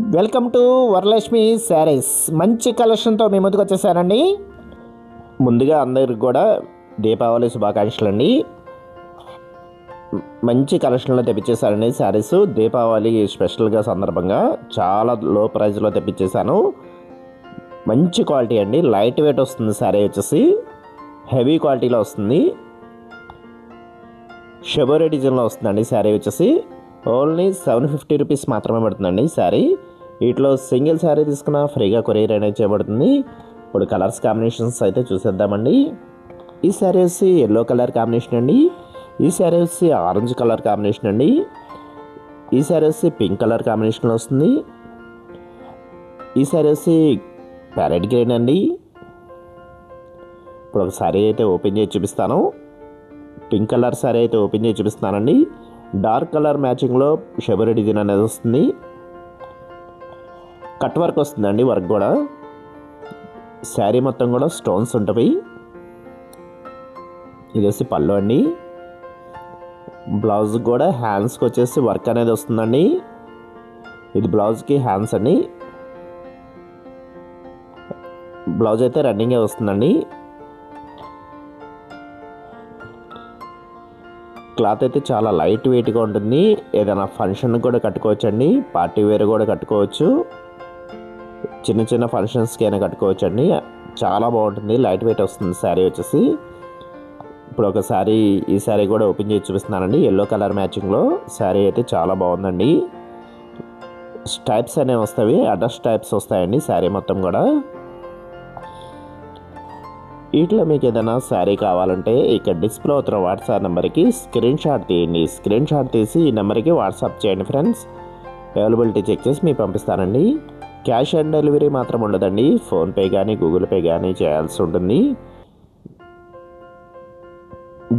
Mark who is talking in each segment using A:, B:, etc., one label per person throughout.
A: Welcome to Varalakshmi saris. మంచి కలెక్షన్తో మీ ముందుకు వచ్చేసానండి. ముందుగా అందరికి కూడా దీపావళి శుభాకాంక్షలు అండి మంచి కలెక్షన్లో తెప్పించేశారండి శారీస్. దీపావళి స్పెషల్గా సందర్భంగా చాలా లో ప్రైస్లో తెప్పించేశాను. మంచి క్వాలిటీ అండి. లైట్ వెయిట్ వస్తుంది శారీ వచ్చేసి. హెవీ క్వాలిటీలో వస్తుంది. షబోరే డిజైన్లో వస్తుందండి శారీ వచ్చేసి. ఓన్లీ సెవెన్ ఫిఫ్టీ రూపీస్ మాత్రమే పడుతుందండి శారీ. వీటిలో సింగిల్ శారీ తీసుకున్న ఫ్రీగా కొరియర్ అనేది చేయబడుతుంది. ఇప్పుడు కలర్స్ కాంబినేషన్స్ అయితే చూసేద్దామండి. ఈ శారీ వచ్చి ఎల్లో కలర్ కాంబినేషన్ అండి. ఈ శారీ వచ్చి ఆరెంజ్ కలర్ కాంబినేషన్ అండి. ఈ శారీ వచ్చి పింక్ కలర్ కాంబినేషన్లో వస్తుంది. ఈ శారీ వచ్చి ప్యారెట్ గ్రీన్ అండి. ఇప్పుడు ఒక శారీ అయితే ఓపెన్ చేసి చూపిస్తాను. పింక్ కలర్ శారీ అయితే ఓపెన్ చేసి చూపిస్తున్నానండి. డార్క్ కలర్ మ్యాచింగ్లో షెబర్ డిజైన్ అనేది వస్తుంది. కట్ వర్క్ వస్తుందండి వర్క్ కూడా. శారీ మొత్తం కూడా స్టోన్స్ ఉంటాయి. ఇది వచ్చి పళ్ళు అండి. బ్లౌజ్ కూడా హ్యాండ్స్కి వచ్చేసి వర్క్ అనేది వస్తుందండి. ఇది బ్లౌజ్కి హ్యాండ్స్ అండి. బ్లౌజ్ అయితే రన్నింగే వస్తుందండి. క్లాత్ అయితే చాలా లైట్ వెయిట్గా ఉంటుంది. ఏదైనా ఫంక్షన్ కూడా కట్టుకోవచ్చు అండి పార్టీ వేర్ కూడా కట్టుకోవచ్చు. చిన్న చిన్న ఫంక్షన్స్కి అయినా కట్టుకోవచ్చు అండి చాలా బాగుంటుంది. లైట్ వెయిట్ వస్తుంది శారీ వచ్చేసి. ఇప్పుడు ఒక శారీ ఈ శారీ కూడా ఓపెన్ చేసి చూపిస్తున్నానండి. Yellow colour మ్యాచింగ్లో. శారీ అయితే చాలా బాగుందండి. స్టైప్స్ అనేవి వస్తాయి. అడ్రస్ టైప్స్ వస్తాయండి శారీ మొత్తం కూడా. వీటిలో మీకు ఏదైనా శారీ కావాలంటే ఇక్కడ డిస్ప్లే అవుతున్న వాట్సాప్ నెంబర్కి స్క్రీన్ షాట్ తీయండి. స్క్రీన్ షాట్ తీసి ఈ నెంబర్కి వాట్సాప్ చేయండి ఫ్రెండ్స్. అవైలబిలిటీ చెక్ చేసి మీకు పంపిస్తానండి. క్యాష్ ఆన్ డెలివరీ మాత్రం ఉండదండి. ఫోన్పే కానీ గూగుల్ పే కానీ చేయాల్సి ఉంటుంది.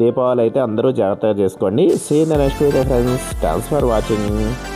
A: దీపావళి అయితే అందరూ జాగ్రత్తగా చేసుకోండి. See next video friends thanks for watching